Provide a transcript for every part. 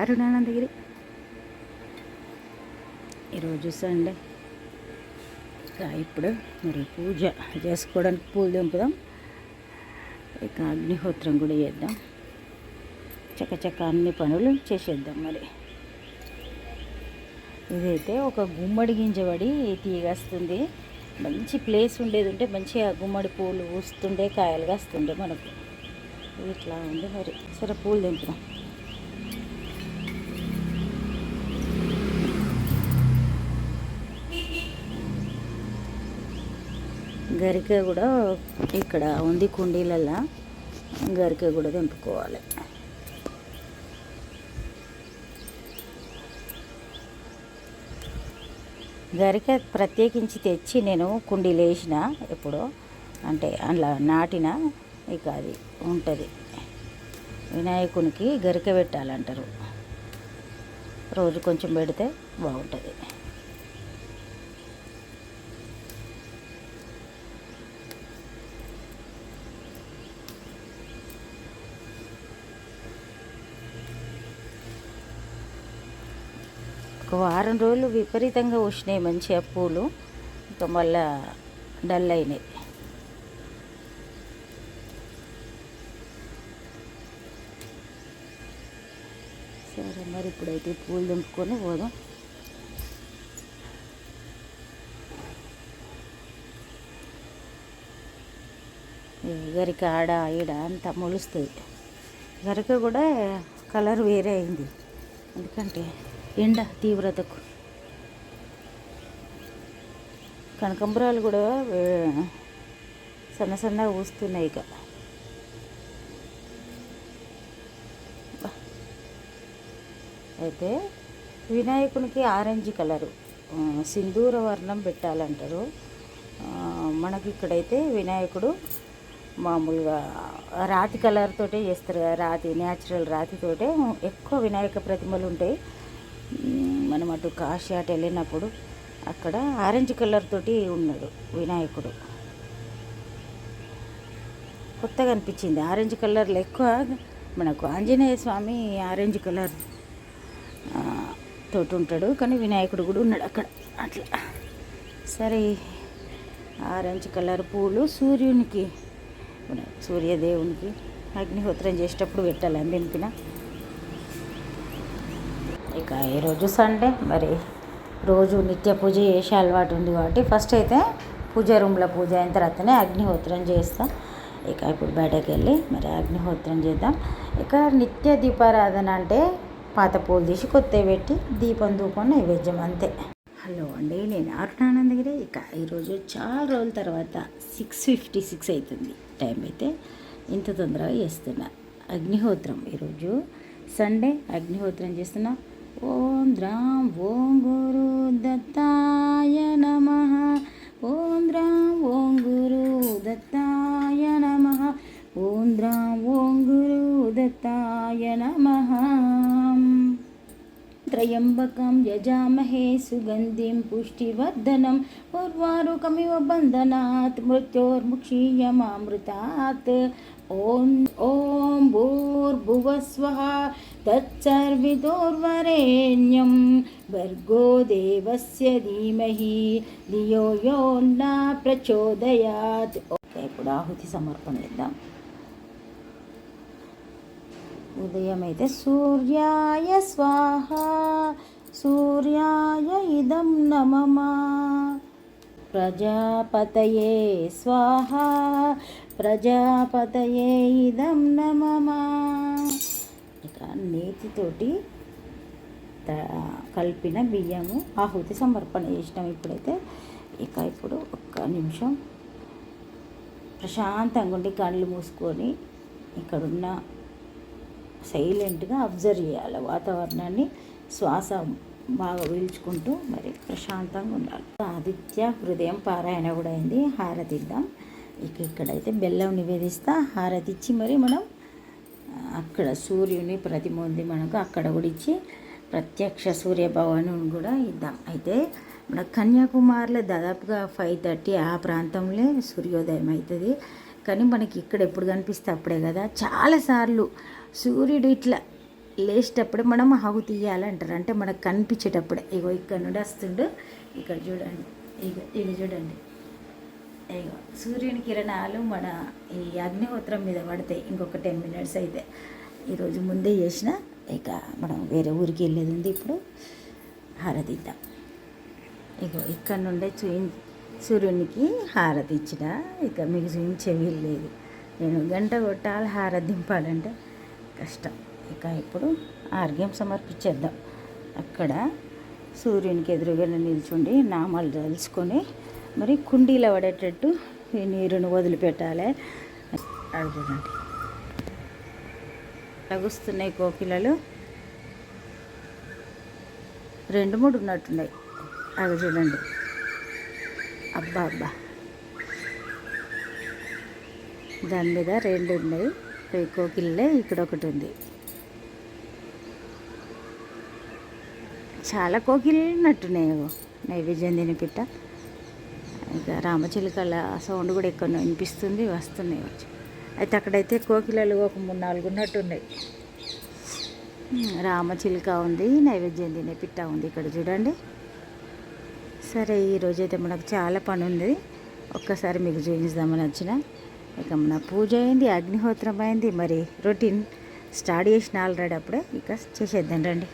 అరుణానందగిరి ఈరోజు సండే. ఇక ఇప్పుడు మరి పూజ చేసుకోవడానికి పూలు దింపుదాం. ఇక అగ్నిహోత్రం కూడా చేద్దాం. చకచక అన్ని పనులు చేసేద్దాం మరి. ఇదైతే ఒక గుమ్మడి గింజ పడి తీగేస్తుంది. మంచి ప్లేస్ ఉండేది ఉంటే మంచిగా గుమ్మడి పూలు పూస్తుండే కాయలు కాస్తుండే మనకు. ఇట్లా ఉంది మరి. సరే పూలు దింపుదాం. గరిక కూడా ఇక్కడ ఉంది కుండీలల్లో గరిక కూడా తెంపుకోవాలి. గరిక ప్రత్యేకించి తెచ్చి నేను కుండీలు వేసిన ఎప్పుడో అంటే అందులో నాటిన ఇక అది ఉంటుంది. వినాయకునికి గరిక పెట్టాలంటారు. రోజు కొంచెం పెడితే బాగుంటుంది. ఒక వారం రోజులు విపరీతంగా వచ్చినాయి మంచిగా పూలు ఇంకా మళ్ళా డల్ అయినాయి. సరే మరి ఇప్పుడైతే పూలు దింపుకొని పోదాం. గరిక ఆడ ఈడ అంతా మొలుస్తుంది గరిక కూడా కలర్ వేరే అయింది. ఎందుకంటే ఎండ తీవ్రతకు. కనకంబరాలు కూడా సన్న సన్నగా ఊస్తున్నాయి ఇక. అయితే వినాయకునికి ఆరెంజ్ కలరు సింధూర వర్ణం పెట్టాలంటారు. మనకి ఇక్కడైతే వినాయకుడు మామూలుగా రాతి కలర్తోటే చేస్తారు కదా రాతి న్యాచురల్ రాతితోటే. ఎక్కువ వినాయక ప్రతిమలు ఉంటాయి. మనం అటు కాశీ అటు వెళ్ళినప్పుడు అక్కడ ఆరెంజ్ కలర్ తోటి ఉన్నాడు వినాయకుడు. కొత్తగా అనిపించింది. ఆరెంజ్ కలర్లో ఎక్కువ మనకు ఆంజనేయ స్వామి ఆరెంజ్ కలర్ తోటి ఉంటాడు. కానీ వినాయకుడు కూడా ఉన్నాడు అక్కడ. అట్లా. సరే ఆరెంజ్ కలర్ పూలు సూర్యునికి సూర్యదేవునికి అగ్నిహోత్రం చేసేటప్పుడు పెట్టాలని దింపిన ఇక ఈరోజు సండే మరి రోజు నిత్య పూజ చేసే అలవాటు ఉంది కాబట్టి ఫస్ట్ అయితే పూజ రూమ్లో పూజ అయిన తర్వాతనే అగ్నిహోత్రం చేస్తాం. ఇక ఇప్పుడు బయటకు వెళ్ళి మరి అగ్నిహోత్రం చేద్దాం. ఇక నిత్య దీపారాధన అంటే పాత పూలు తీసి కొత్తవి పెట్టి దీపం దూపం నైవేద్యం అంతే. హలో అండి నేను అరుణానందగిరి ఇక ఈరోజు చాలా రోజుల తర్వాత సిక్స్ ఫిఫ్టీ సిక్స్ అవుతుంది. టైం అయితే ఇంత తొందరగా చేస్తున్నా. అగ్నిహోత్రం ఈరోజు సండే అగ్నిహోత్రం చేస్తున్నా. ॐ द्रां ॐ गुरुदत्ताय नमः ॐ द्रां ॐ गुरुदत्ताय नमः ॐ द्रां ॐ गुरुदत्ताय नमः గురు దత్తాయ నమ త్రయంబకం యజామహే సుగంధిం పుష్టివర్ధనం ఉర్వారుకమివ బంధనాత్ మృత్యోర్ముక్షీయమామృతాత్ ఓం ఓం భూర్భువస్వః తత్సర్వితోర్వరేణ్యం భర్గో దేవస్య ధీమహి ధియో యో న ప్రచోదయాత్ ఓకే ఇప్పుడు ఆహుతి సమర్పణ చేద్దాం ఉదయం అయితే సూర్యాయ స్వాహ సూర్యాయ ఇదం నమమా ప్రజాపతయే స్వాహ ప్రజాపతయే ఇదం నమమా ఇక నేతితోటి త- కలిపిన బియ్యము ఆహుతి సమర్పణ చేసినాం ఇప్పుడైతే. ఇక ఇప్పుడు ఒక్క నిమిషం ప్రశాంతంగా ఉండి కళ్ళు మూసుకొని ఇక్కడున్న సైలెంట్గా అబ్జర్వ్ చేయాలి. వాతావరణాన్ని శ్వాస బాగా పీల్చుకుంటూ మరి ప్రశాంతంగా ఉండాలి. ఆదిత్య హృదయం పారాయణ కూడా అయింది. హారతి ఇద్దాం ఇక ఇక్కడైతే బెల్లం నివేదిస్తా. హారతి ఇచ్చి మరి మనం అక్కడ సూర్యుని ప్రతిమ ఉంది మనకు అక్కడ కూడా ఇచ్చి ప్రత్యక్ష సూర్య కూడా ఇద్దాం. అయితే మన కన్యాకుమారిలో దాదాపుగా ఫైవ్ థర్టీ ఆ ప్రాంతంలో సూర్యోదయం అవుతుంది. కానీ మనకి ఇక్కడ ఎప్పుడు కనిపిస్తే అప్పుడే కదా. చాలాసార్లు సూర్యుడు ఇట్లా లేచేటప్పుడు మనం ఆగు తీయాలంటారు. అంటే మనకు కనిపించేటప్పుడే. ఇగో ఇక్కడ నుండి వస్తుండు. ఇక్కడ చూడండి. ఇగో ఇది చూడండి. ఇగో సూర్యుని కిరణాలు మన ఈ అగ్నిహోత్రం మీద పడతాయి. ఇంకొక టెన్ మినిట్స్ అయితే. ఈరోజు ముందే చేసిన. ఇక మనం వేరే ఊరికి వెళ్ళేది ఉంది ఇప్పుడు. హారతిద్దాం. ఇగో ఇక్కడ నుండే చూయి సూర్యునికి హారతి ఇచ్చిన. ఇక మీకు చూపించే వీలు లేదు. నేను గంట కొట్టాలి హారతి దింపాలంటే. కష్టం. ఇక ఇప్పుడు ఆర్గ్యం సమర్పించేద్దాం. అక్కడ సూర్యునికి ఎదురుగా నిల్చుండి నామాలు తలుచుకొని మరి కుండీలో పడేటట్టు ఈ నీరును వదిలిపెట్టాలి. అది చూడండి. తగుస్తున్నాయి కోకిలలు. రెండు మూడు ఉన్నట్టున్నాయి. అవి చూడండి. అబ్బా అబ్బా. దాని మీద రెండు ఉన్నాయి. కోకిల్లే ఇక్కడ ఒకటి ఉంది. చాలా కోకిలు ఉన్నట్టున్నాయి ఏవో నైవేద్యం తినిపిట్ట ఇక రామచిలుకల సౌండ్ కూడా ఎక్కడ వినిపిస్తుంది వస్తున్నాయి వచ్చి. అయితే అక్కడైతే కోకిలలు ఒక మూడు నాలుగు ఉన్నట్టున్నాయి రామచిలుక ఉంది నైవేద్యం తినే పిట్ట ఉంది ఇక్కడ చూడండి. సరే ఈరోజైతే మనకు చాలా పని ఉంది. ఒక్కసారి మీకు చూపించుదామని వచ్చిన. ఇక మన పూజ అయింది అగ్నిహోత్రం అయింది. మరి రొటీన్ స్టార్ట్ చేసిన ఆల్రెడీ అప్పుడే. ఇక చేసేద్దాం రండి.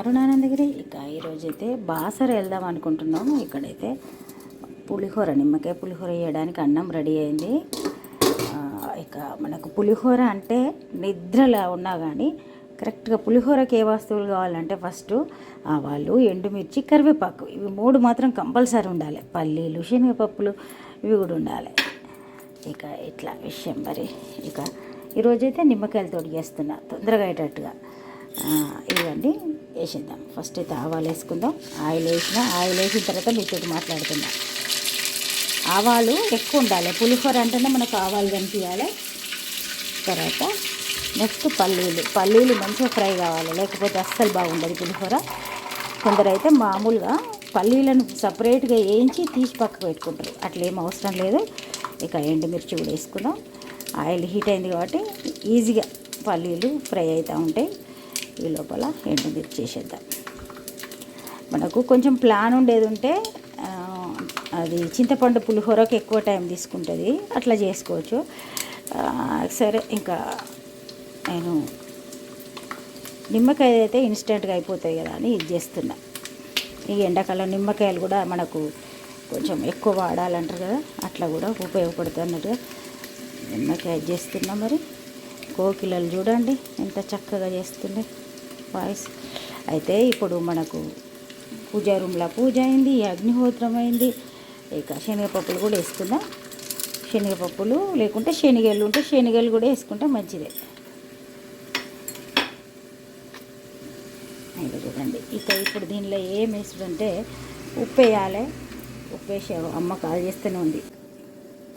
అరుణానందగిరి ఇక ఈరోజైతే బాసర వెళ్దాం అనుకుంటున్నాము. ఇక్కడైతే పులిహోర నిమ్మకాయ పులిహోర వేయడానికి అన్నం రెడీ అయింది. ఇక మనకు పులిహోర అంటే నిద్రలా ఉన్నా కానీ కరెక్ట్గా పులిహోరకి ఏ వస్తువులు కావాలంటే ఫస్ట్ ఆవాలు ఎండుమిర్చి కరివేపాకు. ఇవి మూడు మాత్రం కంపల్సరీ ఉండాలి. పల్లీలు శనగపప్పులు ఇవి కూడా ఉండాలి. ఇక ఇట్లా విషయం మరి. ఇక ఈరోజైతే నిమ్మకాయలు తొడిగేస్తున్నా తొందరగా అయ్యేటట్టుగా. ఇవన్నీ వేసేద్దాం ఫస్ట్ అయితే ఆవాలు వేసుకుందాం. ఆయిల్ వేసిన ఆయిల్ వేసిన తర్వాత మీతో మాట్లాడుకుందాం. ఆవాలు ఎక్కువ ఉండాలి. పులిహోర అంటేనే మనకు ఆవాలు కనిపించాలి. తర్వాత నెక్స్ట్ పల్లీలు. పల్లీలు మంచిగా ఫ్రై కావాలి. లేకపోతే అస్సలు బాగుండదు పులిహోర. కొందరైతే మామూలుగా పల్లీలను సపరేట్గా వేయించి తీసి పక్కకు పెట్టుకుంటారు. అట్లేం ఏం అవసరం లేదు. ఇక ఎండుమిర్చి కూడా వేసుకుందాం. ఆయిల్ హీట్ అయింది కాబట్టి ఈజీగా పల్లీలు ఫ్రై అవుతూ ఉంటాయి. ఈ లోపల ఎండుమిర్చి వేసేద్దాం. మనకు కొంచెం ప్లాన్ ఉండేది ఉంటే అది చింతపండు పులిహోరకు ఎక్కువ టైం తీసుకుంటుంది. అట్లా చేసుకోవచ్చు. సరే ఇంకా నేను నిమ్మకాయ అయితే ఇన్స్టెంట్గా అయిపోతాయి కదా అని ఇది చేస్తున్నా. ఈ ఎండాకాలం నిమ్మకాయలు కూడా మనకు కొంచెం ఎక్కువ వాడాలంటారు కదా అట్లా కూడా ఉపయోగపడుతుంది అన్నట్టుగా నిమ్మకాయ చేస్తున్నా మరి. కోకిలలు చూడండి ఎంత చక్కగా చేస్తుండే వాయిస్. అయితే ఇప్పుడు మనకు పూజా రూమ్లో పూజ అయింది అగ్నిహోత్రం అయింది. ఇక శనగపప్పులు కూడా వేసుకుందాం. శనగపప్పులు లేకుంటే శనగలు ఉంటే శనగలు కూడా వేసుకుంటే మంచిదే. ఇక చూడండి ఇక ఇప్పుడు దీనిలో ఏం వేసుడంటే ఉప్పు వేయాలి ఉప్పు వేసే అమ్మ కాల్ చేస్తూనే ఉంది.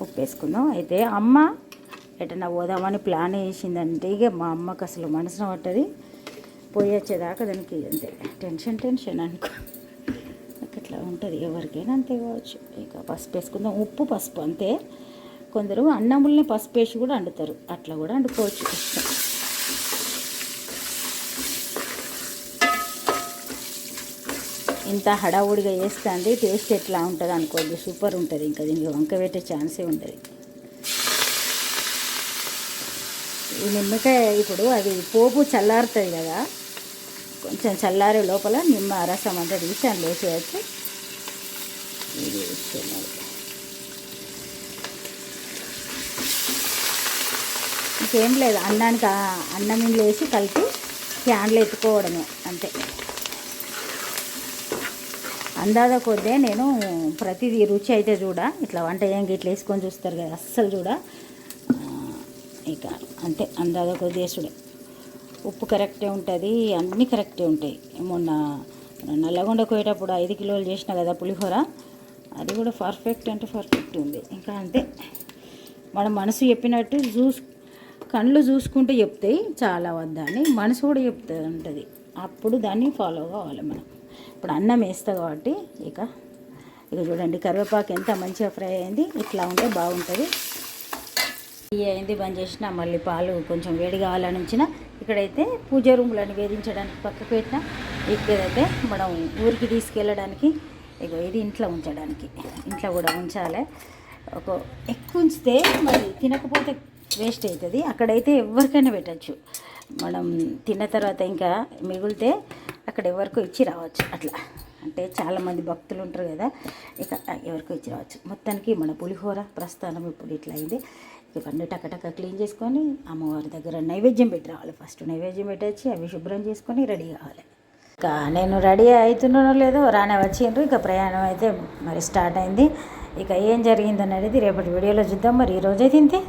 ఉప్పు వేసుకుందాం అయితే అమ్మ ఎటన్నా పోదామని ప్లాన్ వేసిందంటే ఇక మా అమ్మకి అసలు మనసున పట్టది. పోయి వచ్చేదాకా దానికి అంతే. టెన్షన్ టెన్షన్ అనుకో. అట్లా ఉంటుంది. ఎవరికైనా అంతే కావచ్చు. ఇక పసుపు వేసుకుందాం. ఉప్పు పసుపు అంతే. కొందరు అన్నములని పసుపు వేసి కూడా వండుతారు అట్లా కూడా వండుకోవచ్చు ఇష్టం ఇంత హడావుడిగా వేస్తుంది టేస్ట్ ఎట్లా ఉంటుంది అనుకోండి సూపర్ ఉంటుంది ఇంకా దీనికి వంక పెట్టే ఛాన్సే ఉంటుంది ఈ నిమ్మకాయ ఇప్పుడు అది పోపు చల్లారుతుంది కదా కొంచెం చల్లారే లోపల నిమ్మ రసం అంతా తీసి అందులో వేసేయచ్చు ఇది ఇస్తున్నది ఇంకేం లేదు అన్నానికి అన్నం ఇంట్లో వేసి కలిపి క్యాన్లు ఎత్తుకోవడమే అంతే. అందాద కొద్దే నేను ప్రతిదీ రుచి అయితే చూడ. ఇట్లా వంట ఏంకి ఇట్లా వేసుకొని చూస్తారు కదా అస్సలు చూడ. ఇక అంతే అందాద కొద్ది వేసుడే. ఉప్పు కరెక్టే ఉంటుంది అన్నీ కరెక్టే ఉంటాయి. మొన్న నల్లగొండ పోయేటప్పుడు ఐదు కిలోలు చేసిన కదా పులిహోర అది కూడా పర్ఫెక్ట్ అంటే పర్ఫెక్ట్ ఉంది. ఇంకా అంతే. మన మనసు చెప్పినట్టు చూసు కళ్ళు చూసుకుంటూ చెప్తాయి చాలా వద్దని మనసు కూడా చెప్తుంది ఉంటుంది అప్పుడు దాన్ని ఫాలో కావాలి మనం. ఇప్పుడు అన్నం వేస్తా కాబట్టి ఇక ఇక చూడండి కరివేపాకు ఎంత మంచిగా ఫ్రై అయింది ఇట్లా ఉంటే బాగుంటుంది. ఈ అయింది బంద్ చేసిన మళ్ళీ పాలు కొంచెం వేడి కావాలని ఉంచిన. ఇక్కడైతే పూజ రూమ్లను వేధించడానికి పక్కకు పెట్టిన. ఇక్కడైతే మనం ఊరికి తీసుకెళ్ళడానికి ఇగో ఇది ఇంట్లో ఉంచడానికి ఇంట్లో కూడా ఉంచాలి. ఒక ఎక్కువ ఉంచితే మరి తినకపోతే వేస్ట్ అవుతుంది. అక్కడైతే ఎవరికైనా పెట్టచ్చు. మనం తిన్న తర్వాత ఇంకా మిగిలితే అక్కడ ఎవరికో ఇచ్చి రావచ్చు అట్లా. అంటే చాలామంది భక్తులు ఉంటారు కదా ఇక ఎవరికో ఇచ్చి రావచ్చు. మొత్తానికి మన పులిహోర ప్రస్థానం ఇప్పుడు ఇట్లా అయింది. ఇవన్నీ టకటక క్లీన్ చేసుకొని అమ్మవారి దగ్గర నైవేద్యం పెట్టి రావాలి. ఫస్ట్ నైవేద్యం పెట్టేసి అవి శుభ్రం చేసుకొని రెడీ కావాలి. ఇక నేను రెడీ అవుతున్నానో లేదో రానే వచ్చిండ్రు. ఇక ప్రయాణం అయితే మరి స్టార్ట్ అయింది. ఇక ఏం జరిగింది అనేది రేపటి వీడియోలో చూద్దాం. మరి ఈరోజైతే ఇంతే